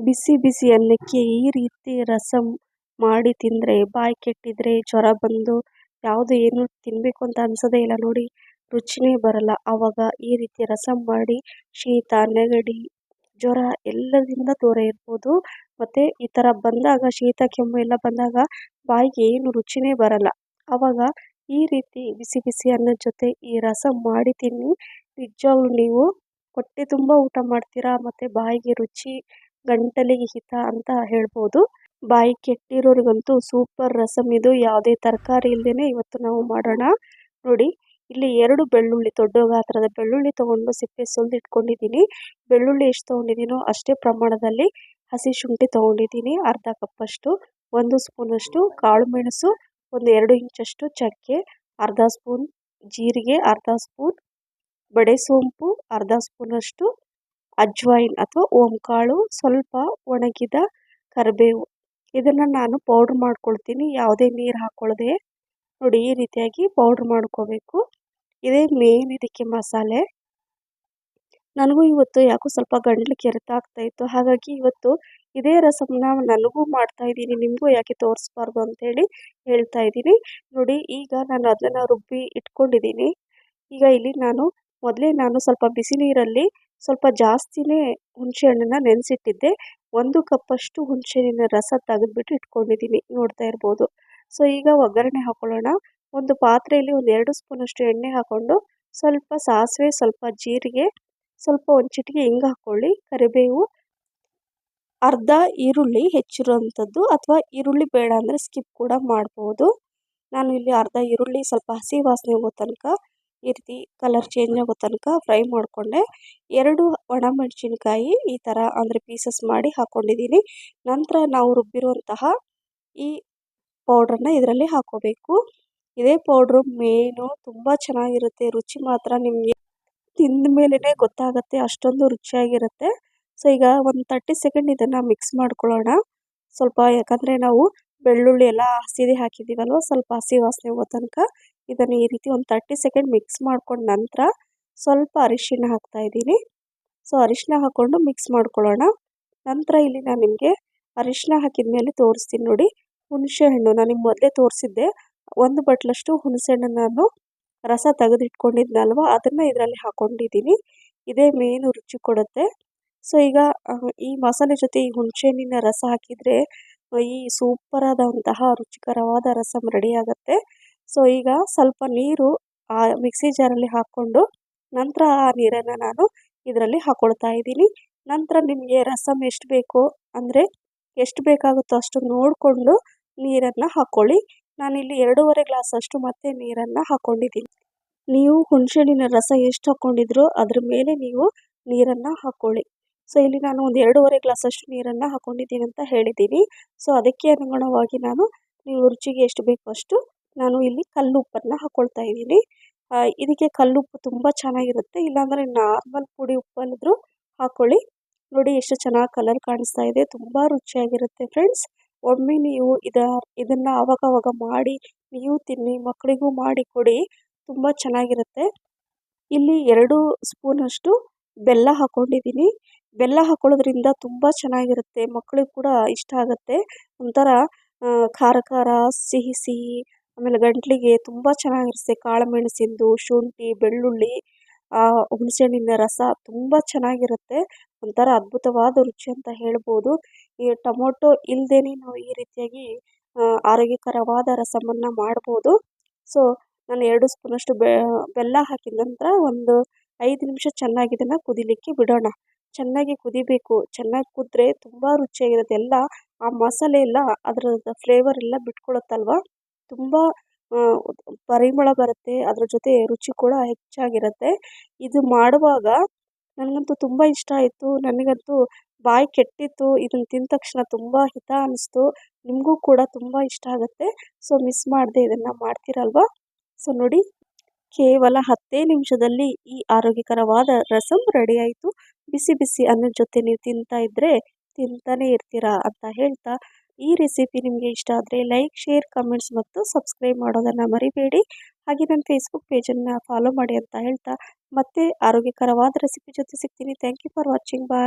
ಬಿಸಿ ಬಿಸಿ ಅನ್ನಕ್ಕೆ ಈ ರೀತಿ ರಸಂ ಮಾಡಿ ತಿಂದರೆ, ಬಾಯಿ ಕೆಟ್ಟಿದ್ರೆ, ಜ್ವರ ಬಂದು ಯಾವುದು ಏನು ತಿನ್ನಬೇಕು ಅಂತ ಅನ್ಸೋದೇ ಇಲ್ಲ ನೋಡಿ. ರುಚಿನೇ ಬರಲ್ಲ. ಆವಾಗ ಈ ರೀತಿ ರಸಂ ಮಾಡಿ, ಶೀತ, ನೆಗಡಿ, ಜ್ವರ ಎಲ್ಲದಿಂದ ದೂರ ಇರ್ಬೋದು. ಮತ್ತು ಈ ಥರ ಬಂದಾಗ, ಶೀತ, ಕೆಮ್ಮು ಎಲ್ಲ ಬಂದಾಗ ಬಾಯಿಗೆ ಏನು ರುಚಿನೇ ಬರಲ್ಲ. ಆವಾಗ ಈ ರೀತಿ ಬಿಸಿ ಬಿಸಿ ಅನ್ನದ ಜೊತೆ ಈ ರಸಂ ಮಾಡಿ ತಿನ್ನಿ. ನಿಜವಾಗ್ಲೂ ನೀವು ಹೊಟ್ಟೆ ತುಂಬ ಊಟ ಮಾಡ್ತೀರಾ, ಮತ್ತು ಬಾಯಿಗೆ ರುಚಿ ಗಂಟಲಿಗೆ ಹಿತ ಅಂತ ಹೇಳ್ಬೋದು. ಬಾಯಿ ಕೆಟ್ಟಿರೋರಿಗಂತೂ ಸೂಪರ್ ರಸಮ್ ಇದು. ಯಾವುದೇ ತರಕಾರಿ ಇಲ್ಲದೇ ಇವತ್ತು ನಾವು ಮಾಡೋಣ. ನೋಡಿ, ಇಲ್ಲಿ ಎರಡು ಬೆಳ್ಳುಳ್ಳಿ, ದೊಡ್ಡ ಗಾತ್ರದ ಬೆಳ್ಳುಳ್ಳಿ ತೊಗೊಂಡು ಸಿಪ್ಪೆ ಸುಲಿದು ಇಟ್ಕೊಂಡಿದ್ದೀನಿ. ಬೆಳ್ಳುಳ್ಳಿ ಎಷ್ಟು ತೊಗೊಂಡಿದ್ದೀನೋ ಅಷ್ಟೇ ಪ್ರಮಾಣದಲ್ಲಿ ಹಸಿ ಶುಂಠಿ ತೊಗೊಂಡಿದ್ದೀನಿ, ಅರ್ಧ ಕಪ್ಪಷ್ಟು, ಒಂದು ಸ್ಪೂನಷ್ಟು ಕಾಳು ಮೆಣಸು, ಒಂದು ಎರಡು ಇಂಚಷ್ಟು ಚಕ್ಕೆ, ಅರ್ಧ ಸ್ಪೂನ್ ಜೀರಿಗೆ, ಅರ್ಧ ಸ್ಪೂನ್ ಬಡೆ ಸೋಂಪು, ಅರ್ಧ ಸ್ಪೂನಷ್ಟು ಅಜ್ವೈನ್ ಅಥವಾ ಓಂಕಾಳು ಸ್ವಲ್ಪ ಒಣಗಿದ ಕರಿಬೇವು. ಇದನ್ನು ನಾನು ಪೌಡ್ರ್ ಮಾಡ್ಕೊಳ್ತೀನಿ. ಯಾವುದೇ ನೀರು ಹಾಕ್ಕೊಳ್ಳದೆ ನೋಡಿ ಈ ರೀತಿಯಾಗಿ ಪೌಡ್ರ್ ಮಾಡ್ಕೋಬೇಕು. ಇದೇ ಮೇನ್ ಇದಕ್ಕೆ ಮಸಾಲೆ. ನನಗೂ ಇವತ್ತು ಯಾಕೋ ಸ್ವಲ್ಪ ಗಂಟ್ಲು ಕೆರೆತ ಆಗ್ತಾಯಿತ್ತು ಹಾಗಾಗಿ ಇವತ್ತು ಇದೇ ರಸಮ್ನ ನನಗೂ ಮಾಡ್ತಾ ಇದ್ದೀನಿ. ನಿಮಗೂ ಯಾಕೆ ತೋರಿಸ್ಬಾರ್ದು ಅಂತೇಳಿ ಹೇಳ್ತಾ ಇದ್ದೀನಿ. ನೋಡಿ ಈಗ ನಾನು ಅದನ್ನು ರುಬ್ಬಿ ಇಟ್ಕೊಂಡಿದ್ದೀನಿ. ಈಗ ಇಲ್ಲಿ ನಾನು ಮೊದಲೇ ನಾನು ಸ್ವಲ್ಪ ಬಿಸಿ ನೀರಲ್ಲಿ ಸ್ವಲ್ಪ ಜಾಸ್ತಿನೇ ಹುಣಸೆ ಹಣ್ಣನ್ನು ನೆನೆಸಿಟ್ಟಿದ್ದೆ. ಒಂದು ಕಪ್ಪಷ್ಟು ಹುಣಸೆಹಣ್ಣಿನ ರಸ ತೆಗೆದ್ಬಿಟ್ಟು ಇಟ್ಕೊಂಡಿದ್ದೀನಿ. ನೋಡ್ತಾ ಇರ್ಬೋದು. ಸೊ, ಈಗ ಒಗ್ಗರಣೆ ಹಾಕ್ಕೊಳ್ಳೋಣ ಒಂದು ಪಾತ್ರೆಯಲ್ಲಿ ಒಂದು ಎರಡು ಸ್ಪೂನಷ್ಟು ಎಣ್ಣೆ ಹಾಕ್ಕೊಂಡು ಸ್ವಲ್ಪ ಸಾಸಿವೆ, ಸ್ವಲ್ಪ ಜೀರಿಗೆ, ಸ್ವಲ್ಪ ಒಂದು ಚಿಟಿಕೆ ಹಿಂಗೆ ಹಾಕ್ಕೊಳ್ಳಿ ಕರಿಬೇವು, ಅರ್ಧ ಈರುಳ್ಳಿ ಹೆಚ್ಚಿರುವಂಥದ್ದು ಅಥವಾ ಈರುಳ್ಳಿ ಬೇಡ ಅಂದರೆ ಸ್ಕಿಪ್ ಕೂಡ ಮಾಡ್ಬೋದು. ನಾನು ಇಲ್ಲಿ ಅರ್ಧ ಈರುಳ್ಳಿ, ಸ್ವಲ್ಪ ಹಸಿ ವಾಸನೆ ಹೋಗೋ ತನಕ ಈ ರೀತಿ ಕಲರ್ ಚೇಂಜ್ ಆಗೋ ತನಕ ಫ್ರೈ ಮಾಡಿಕೊಂಡೆ. ಎರಡು ಒಣಮೆಣಸಿನ್ಕಾಯಿ ಈ ಥರ ಅಂದರೆ ಪೀಸಸ್ ಮಾಡಿ ಹಾಕ್ಕೊಂಡಿದ್ದೀನಿ ನಂತರ ನಾವು ರುಬ್ಬಿರುವಂತಹ ಈ ಪೌಡ್ರನ್ನ ಇದರಲ್ಲಿ ಹಾಕ್ಕೋಬೇಕು ಇದೇ ಪೌಡ್ರು ಮೇನು ತುಂಬ ಚೆನ್ನಾಗಿರುತ್ತೆ. ರುಚಿ ಮಾತ್ರ ನಿಮಗೆ ತಿಂದ ಮೇಲೇ ಗೊತ್ತಾಗುತ್ತೆ, ಅಷ್ಟೊಂದು ರುಚಿಯಾಗಿರುತ್ತೆ. ಸೊ ಈಗ ಒಂದು ತರ್ಟಿ ಸೆಕೆಂಡ್ ಇದನ್ನು ಮಿಕ್ಸ್ ಮಾಡ್ಕೊಳ್ಳೋಣ. ಸ್ವಲ್ಪ ಯಾಕಂದರೆ ನಾವು ಬೆಳ್ಳುಳ್ಳಿ ಎಲ್ಲ ಹಸಿದೇ ಹಾಕಿದ್ದೀವಲ್ವ, ಸ್ವಲ್ಪ ಹಸಿ ವಾಸನೆ ಹೋಗೋ ತನಕ ಇದನ್ನು ಈ ರೀತಿ ಒಂದು ತರ್ಟಿ ಸೆಕೆಂಡ್ ಮಿಕ್ಸ್ ಮಾಡ್ಕೊಂಡು ನಂತರ ಸ್ವಲ್ಪ ಅರಿಶಿಣ ಹಾಕ್ತಾಯಿದ್ದೀನಿ ಸೊ ಅರಿಶಿಣ ಹಾಕ್ಕೊಂಡು ಮಿಕ್ಸ್ ಮಾಡ್ಕೊಳ್ಳೋಣ. ನಂತರ ಇಲ್ಲಿ ನಾನು ನಿಮಗೆ ಅರಿಶಿಣ ಹಾಕಿದ ಮೇಲೆ ತೋರಿಸ್ತೀನಿ ನೋಡಿ. ಹುಣಸೆ ಹಣ್ಣು ನಾನು ನಿಮ್ಗೆ ಮೊದಲೇ ತೋರಿಸಿದ್ದೆ. ಒಂದು ಬಟ್ಲಷ್ಟು ಹುಣಸೆಹಣ್ಣು ನಾನು ರಸ ತೆಗೆದಿಟ್ಕೊಂಡಿದ್ನಲ್ವ? ಅದನ್ನು ಇದರಲ್ಲಿ ಹಾಕ್ಕೊಂಡಿದ್ದೀನಿ ಇದೇ ಮೇನು ರುಚಿ ಕೊಡುತ್ತೆ. ಸೊ ಈಗ ಈ ಮಸಾಲೆ ಜೊತೆ ಈ ಹುಣಸೆಹಣ್ಣಿನ ರಸ ಹಾಕಿದರೆ ಈ ಸೂಪರಾದಂತಹ ರುಚಿಕರವಾದ ರಸಮ್ ರೆಡಿ ಆಗುತ್ತೆ. ಸೊ ಈಗ ಸ್ವಲ್ಪ ನೀರು ಆ ಮಿಕ್ಸಿ ಜಾರಲ್ಲಿ ಹಾಕ್ಕೊಂಡು ನಂತರ ಆ ನೀರನ್ನು ನಾನು ಇದರಲ್ಲಿ ಹಾಕ್ಕೊಳ್ತಾ ಇದ್ದೀನಿ. ನಂತರ ನಿಮಗೆ ರಸಮ್ ಎಷ್ಟು ಬೇಕು, ಅಂದರೆ ಎಷ್ಟು ಬೇಕಾಗುತ್ತೋ ಅಷ್ಟು ನೋಡಿಕೊಂಡು ನೀರನ್ನು ಹಾಕ್ಕೊಳ್ಳಿ ನಾನಿಲ್ಲಿ ಎರಡೂವರೆ ಗ್ಲಾಸಷ್ಟು ಮತ್ತೆ ನೀರನ್ನು ಹಾಕ್ಕೊಂಡಿದ್ದೀನಿ ನೀವು ಹುಣಸೆಹಣ್ಣಿನ ರಸ ಎಷ್ಟು ಹಾಕ್ಕೊಂಡಿದ್ರೋ ಅದ್ರ ಮೇಲೆ ನೀವು ನೀರನ್ನು ಹಾಕ್ಕೊಳ್ಳಿ ಸೊ ಇಲ್ಲಿ ನಾನು ಒಂದು ಎರಡೂವರೆ ಗ್ಲಾಸಷ್ಟು ನೀರನ್ನು ಹಾಕ್ಕೊಂಡಿದ್ದೀನಿ ಅಂತ ಹೇಳಿದ್ದೀನಿ. ಸೊ ಅದಕ್ಕೆ ಅನುಗುಣವಾಗಿ ನಾನು ನೀವು ರುಚಿಗೆ ಎಷ್ಟು ಬೇಕೋ ಅಷ್ಟು ನಾನು ಇಲ್ಲಿ ಕಲ್ಲುಪ್ಪನ್ನು ಹಾಕ್ಕೊಳ್ತಾ ಇದ್ದೀನಿ. ಇದಕ್ಕೆ ಕಲ್ಲುಪ್ಪು ತುಂಬ ಚೆನ್ನಾಗಿರುತ್ತೆ. ಇಲ್ಲಾಂದರೆ ನಾರ್ಮಲ್ ಪುಡಿ ಉಪ್ಪಲ್ಲಿದ್ದರೂ ಹಾಕ್ಕೊಳ್ಳಿ ನೋಡಿ ಎಷ್ಟು ಚೆನ್ನಾಗಿ ಕಲರ್ ಕಾಣಿಸ್ತಾ ಇದೆ. ತುಂಬ ರುಚಿಯಾಗಿರುತ್ತೆ ಫ್ರೆಂಡ್ಸ್ ಒಮ್ಮೆ ನೀವು ಇದ, ಇದನ್ನು ಆವಾಗವಾಗ ಮಾಡಿ, ನೀವು ತಿನ್ನಿ ಮಕ್ಕಳಿಗೂ ಮಾಡಿ ಕೊಡಿ. ತುಂಬ ಚೆನ್ನಾಗಿರುತ್ತೆ. ಇಲ್ಲಿ ಎರಡು ಸ್ಪೂನಷ್ಟು ಬೆಲ್ಲ ಹಾಕ್ಕೊಂಡಿದ್ದೀನಿ ಬೆಲ್ಲ ಹಾಕೊಳ್ಳೋದ್ರಿಂದ ತುಂಬ ಚೆನ್ನಾಗಿರುತ್ತೆ. ಮಕ್ಕಳಿಗೆ ಕೂಡ ಇಷ್ಟ ಆಗುತ್ತೆ. ಒಂಥರ ಖಾರ ಖಾರ, ಸಿಹಿ ಸಿಹಿ ಆಮೇಲೆ ಗಂಟಲಿಗೆ ತುಂಬ ಚೆನ್ನಾಗಿರುತ್ತೆ. ಕಾಳು ಮೆಣಸಿಂದು ಶುಂಠಿ, ಬೆಳ್ಳುಳ್ಳಿ ಹುಣಸೆಹಣ್ಣಿನ ರಸ ತುಂಬ ಚೆನ್ನಾಗಿರುತ್ತೆ. ಒಂಥರ ಅದ್ಭುತವಾದ ರುಚಿ ಅಂತ ಹೇಳ್ಬೋದು. ಈ ಟೊಮೊಟೊ ಇಲ್ಲದೇನೆ ನಾವು ಈ ರೀತಿಯಾಗಿ ಆರೋಗ್ಯಕರವಾದ ರಸಮನ್ನು ಮಾಡ್ಬೋದು. ಸೊ, ನಾನು ಎರಡು ಸ್ಪೂನಷ್ಟು ಬೆಲ್ಲ ಹಾಕಿದ ನಂತರ ಒಂದು ಐದು ನಿಮಿಷ ಚೆನ್ನಾಗಿ ಇದನ್ನು ಕುದಿಲಿಕ್ಕೆ ಬಿಡೋಣ. ಚೆನ್ನಾಗಿ ಕುದಿಬೇಕು. ಚೆನ್ನಾಗಿ ಕುದ್ರೆ ತುಂಬ ರುಚಿಯಾಗಿರುತ್ತೆ. ಎಲ್ಲ ಆ ಮಸಾಲೆ ಎಲ್ಲ ಅದರ ಫ್ಲೇವರ್ ಎಲ್ಲ ಬಿಟ್ಕೊಳ್ಳುತ್ತಲ್ವ ತುಂಬ ಪರಿಮಳ ಬರುತ್ತೆ. ಅದ್ರ ಜೊತೆ ರುಚಿ ಕೂಡ ಹೆಚ್ಚಾಗಿರುತ್ತೆ. ಇದು ಮಾಡುವಾಗ ನನಗಂತೂ ತುಂಬ ಇಷ್ಟ ಆಯಿತು. ನನಗಂತೂ ಬಾಯಿ ಕೆಟ್ಟಿತ್ತು. ಇದನ್ನು ತಿಂದ ತಕ್ಷಣ ತುಂಬ ಹಿತ ಅನ್ನಿಸ್ತು ನಿಮಗೂ ಕೂಡ ತುಂಬ ಇಷ್ಟ ಆಗುತ್ತೆ. ಸೊ, ಮಿಸ್ ಮಾಡದೆ ಇದನ್ನು ಮಾಡ್ತೀರಲ್ವ? ಸೊ, ನೋಡಿ, ಕೇವಲ ಹತ್ತೇ ನಿಮಿಷದಲ್ಲಿ ಈ ಆರೋಗ್ಯಕರವಾದ ರಸಮ್ ರೆಡಿ ಆಯಿತು. ಬಿಸಿ ಬಿಸಿ ಅನ್ನದ ಜೊತೆ ನೀವು ತಿಂತಾ ಇದ್ದರೆ ತಿಂತಾನೆ ಇರ್ತೀರಾ ಅಂತ ಹೇಳ್ತಾ ಈ ರೆಸಿಪಿ ನಿಮಗೆ ಇಷ್ಟ ಆದರೆ ಲೈಕ್ ಶೇರ್ ಕಮೆಂಟ್ಸ್ ಮತ್ತು ಸಬ್ಸ್ಕ್ರೈಬ್ ಮಾಡೋದನ್ನು ಮರಿಬೇಡಿ. ಹಾಗೆ ನನ್ನ ಫೇಸ್ಬುಕ್ ಪೇಜನ್ನು ಫಾಲೋ ಮಾಡಿ ಅಂತ ಹೇಳ್ತಾ ಮತ್ತೆ ಆರೋಗ್ಯಕರವಾದ ರೆಸಿಪಿ ಜೊತೆ ಸಿಗ್ತೀನಿ. Thank you for watching bye